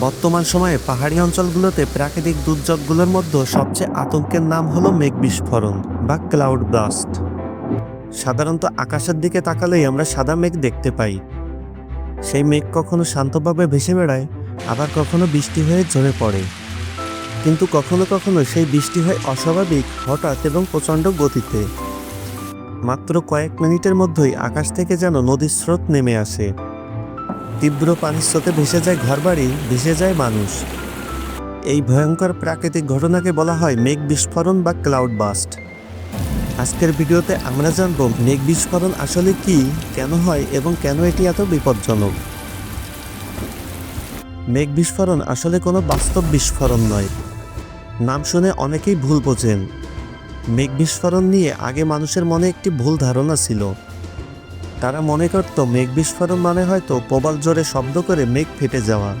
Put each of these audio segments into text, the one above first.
বর্তমান সময়ে পাহাড়ি অঞ্চলগুলোতে প্রাকৃতিক দুর্যোগগুলোর মধ্যে সবচেয়ে আতঙ্কের নাম হলো মেঘ বিস্ফোরণ বা ক্লাউড ব্লাস্ট সাধারণত আকাশের দিকে তাকালেই আমরা সাদা মেঘ দেখতে পাই। সেই মেঘ কখনো শান্তভাবে ভেসে বেড়ায়, আবার কখনো বৃষ্টি হয়ে ঝরে পড়ে। কিন্তু কখনো কখনো সেই বৃষ্টি হয় অস্বাভাবিক, হঠাৎ এবং প্রচণ্ড গতিতে। মাত্র কয়েক মিনিটের মধ্যেই আকাশ থেকে যেন নদীর স্রোত নেমে আসে। তীব্র পানির স্রোতে ভেসে যায় ঘরবাড়ি, ভেসে যায় মানুষ। এই ভয়ঙ্কর প্রাকৃতিক ঘটনাকে বলা হয় মেঘ বিস্ফোরণ বা ক্লাউড বাস্ট। আজকের ভিডিওতে আমরা জানব মেঘ বিস্ফোরণ আসলে কি, কেন হয় এবং কেন এটি এত বিপজ্জনক? মেঘ বিস্ফোরণ আসলে কোনো বাস্তব বিস্ফোরণ নয়। নাম শুনে অনেকেই ভুল বোঝেন। মেঘ বিস্ফোরণ নিয়ে আগে মানুষের মনে একটি ভুল ধারণা ছিল। তারা মনে করত মেঘ বিস্ফোরণ মানে হয়তো প্রবল জোরে শব্দ করে মেঘ ফেটে যাওয়া।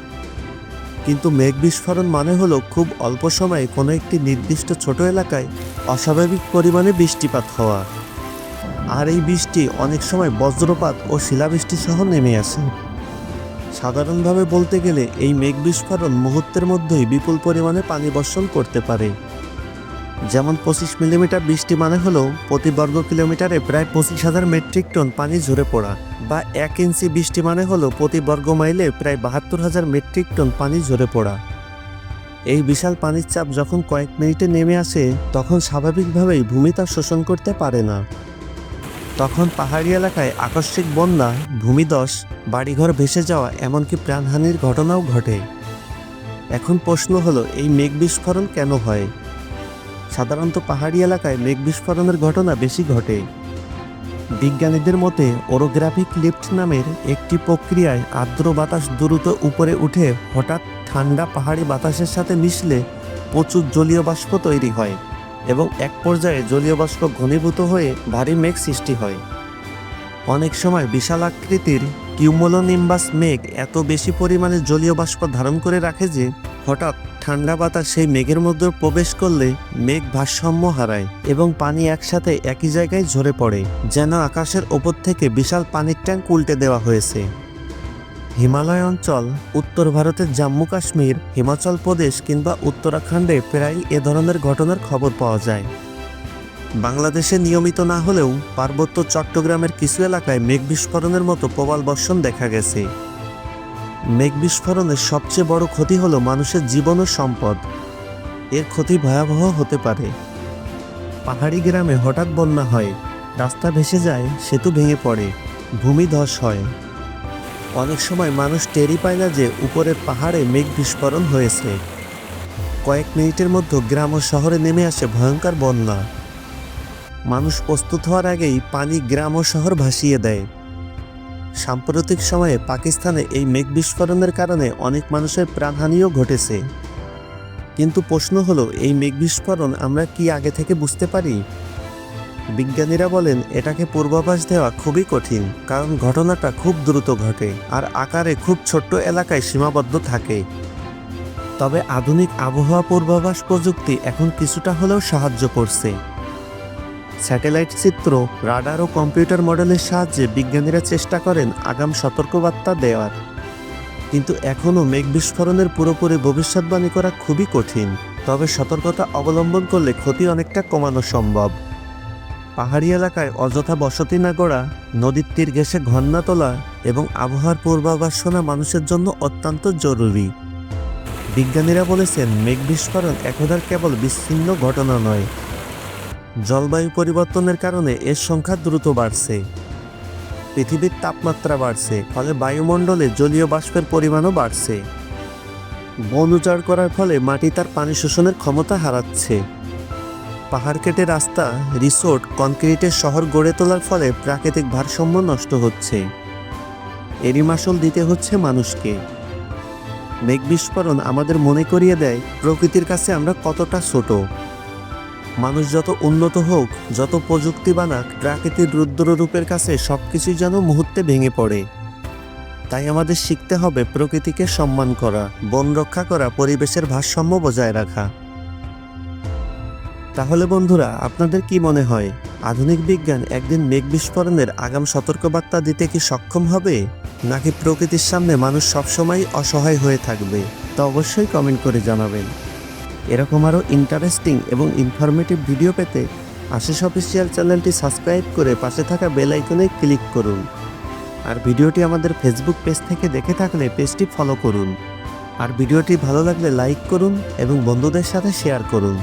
কিন্তু মেঘ বিস্ফোরণ মানে হলো খুব অল্প সময়ে কোনো একটি নির্দিষ্ট ছোট এলাকায় অস্বাভাবিক পরিমাণে বৃষ্টিপাত হওয়া। আর এই বৃষ্টি অনেক সময় বজ্রপাত ও শিলাবৃষ্টি সহ নেমে আসে। সাধারণভাবে বলতে গেলে এই মেঘ বিস্ফোরণ মুহূর্তের মধ্যেই বিপুল পরিমাণে পানি বর্ষণ করতে পারে। যেমন পঁচিশ মিলিমিটার বৃষ্টি মানে হলো প্রতি বর্গ কিলোমিটারে প্রায় পঁচিশ হাজার মেট্রিক টন পানি ঝরে পড়া বা এক ইঞ্চি বৃষ্টি মানে হলো প্রতি বর্গ মাইলে প্রায় বাহাত্তর হাজার মেট্রিক টন পানি ঝরে পড়া। এই বিশাল পানির চাপ যখন কয়েক মিনিটে নেমে আসে, তখন স্বাভাবিকভাবেই ভূমি তা শোষণ করতে পারে না। তখন পাহাড়ি এলাকায় আকস্মিক বন্যা, ভূমিধস, বাড়িঘর ভেসে যাওয়া এমনকি প্রাণহানির ঘটনাও ঘটে। এখন প্রশ্ন হলো, এই মেঘ বিস্ফোরণ কেন হয়? সাধারণত পাহাড়ি এলাকায় মেঘ বিস্ফোরণের ঘটনা বেশি ঘটে। বিজ্ঞানীদের মতে, ওরোগ্রাফিক লিফট নামের একটি প্রক্রিয়ায় আর্দ্র বাতাস দ্রুত উপরে উঠে হঠাৎ ঠান্ডা পাহাড়ি বাতাসের সাথে মিশলে প্রচুর জলীয় বাষ্প তৈরি হয় এবং এক পর্যায়ে জলীয় বাষ্প ঘনীভূত হয়ে ভারী মেঘ সৃষ্টি হয়। অনেক সময় বিশাল আকৃতির কিউমোলোনিম্বাস মেঘ এত বেশি পরিমাণে জলীয় বাষ্প ধারণ করে রাখে যে হঠাৎ ঠান্ডা বাতাস সেই মেঘের মধ্যে প্রবেশ করলে মেঘ ভারসাম্য হারায় এবং পানি একসাথে একই জায়গায় ঝরে পড়ে, যেন আকাশের ওপর থেকে বিশাল পানির ট্যাঙ্ক উল্টে দেওয়া হয়েছে। হিমালয় অঞ্চল, উত্তর ভারতের জম্মু কাশ্মীর, হিমাচল প্রদেশ কিংবা উত্তরাখণ্ডে প্রায় এ ধরনের ঘটনার খবর পাওয়া যায়। বাংলাদেশে নিয়মিত না হলেও পার্বত্য চট্টগ্রামের কিছু এলাকায় মেঘ বিস্ফোরণের মতো প্রবল বর্ষণ দেখা গেছে। মেঘ বিস্ফোরণের সবচেয়ে বড় ক্ষতি হলো মানুষের জীবন ও সম্পদ। এর ক্ষতি ভয়াবহ হতে পারে। পাহাড়ি গ্রামে হঠাৎ বন্যা হয়, রাস্তা ভেসে যায়, সেতু ভেঙে পড়ে, ভূমি ধস হয়। অনেক সময় মানুষ টেরি পায় না যে উপরের পাহাড়ে মেঘ বিস্ফোরণ হয়েছে। কয়েক মিনিটের মধ্যে গ্রাম ও শহরে নেমে আসে ভয়ঙ্কর বন্যা। মানুষ প্রস্তুত হওয়ার আগেই পানি গ্রাম ও শহর ভাসিয়ে দেয়। সাম্প্রতিক সময়ে পাকিস্তানে এই মেঘ বিস্ফোরণের কারণে অনেক মানুষের প্রাণহানিও ঘটেছে। কিন্তু প্রশ্ন হলো, এই মেঘ বিস্ফোরণ আমরা কি আগে থেকে বুঝতে পারি? বিজ্ঞানীরা বলেন, এটাকে পূর্বাভাস দেওয়া খুবই কঠিন, কারণ ঘটনাটা খুব দ্রুত ঘটে আর আকারে খুব ছোট্ট এলাকায় সীমাবদ্ধ থাকে। তবে আধুনিক আবহাওয়া পূর্বাভাস প্রযুক্তি এখন কিছুটা হলেও সাহায্য করছে। স্যাটেলাইট চিত্র, রাডার ও কম্পিউটার মডেলের সাহায্যে বিজ্ঞানীরা চেষ্টা করেন আগাম সতর্কবার্তা দেওয়ার। কিন্তু এখনও মেঘ বিস্ফোরণের পুরোপুরি ভবিষ্যৎবাণী করা খুবই কঠিন। তবে সতর্কতা অবলম্বন করলে ক্ষতি অনেকটা কমানো সম্ভব। পাহাড়ি এলাকায় অযথা বসতি না গড়া, নদীর তীর ঘেঁষে ঘন্না তোলা এবং আবহাওয়ার পূর্বাভাস মানুষের জন্য অত্যন্ত জরুরি। বিজ্ঞানীরা বলেছেন, মেঘ বিস্ফোরণ আর কেবল বিচ্ছিন্ন ঘটনা নয় জলবায়ু পরিবর্তনের কারণে এর সংখ্যা দ্রুত বাড়ছে। পৃথিবীর তাপমাত্রা বাড়ছে, ফলে বায়ুমণ্ডলে জলীয় বাষ্পের পরিমাণও বাড়ছে। বন উজাড় করার ফলে মাটি তার পানি শোষণের ক্ষমতা হারাচ্ছে। পাহাড় কেটে রাস্তা, রিসোর্ট কনক্রিটের শহর গড়ে তোলার ফলে প্রাকৃতিক ভারসাম্য নষ্ট হচ্ছে। এরই মাসল দিতে হচ্ছে মানুষকে। মেঘ বিস্ফোরণ আমাদের মনে করিয়ে দেয়, প্রকৃতির কাছে আমরা কতটা ছোট। মানুষ যত উন্নত হোক, যত প্রযুক্তি বানাক, প্রাকৃতিক রুদ্র রূপের কাছে সবকিছুই যেন মুহূর্তে ভেঙে পড়ে। তাই আমাদের শিখতে হবে প্রকৃতিকে সম্মান করা, বন রক্ষা করা, পরিবেশের ভারসাম্য বজায় রাখা। তাহলে বন্ধুরা, আপনাদের কি মনে হয়? আধুনিক বিজ্ঞান একদিন মেঘ বিস্ফোরণের আগাম সতর্কবার্তা দিতে কি সক্ষম হবে? নাকি প্রকৃতির সামনে মানুষ সবসময় অসহায় হয়ে থাকবে? তা অবশ্যই কমেন্ট করে জানাবেন। এরকম আরও ইন্টারেস্টিং এবং ইনফরমেটিভ ভিডিও পেতে আশিস অফিসিয়াল চ্যানেলটি সাবস্ক্রাইব করে পাশে থাকা বেল আইকনে ক্লিক করুন। আর ভিডিওটি আমাদের ফেসবুক পেজ থেকে দেখে থাকলে পেজটি ফলো করুন। আর ভিডিওটি ভালো লাগলে লাইক করুন এবং বন্ধুদের সাথে শেয়ার করুন।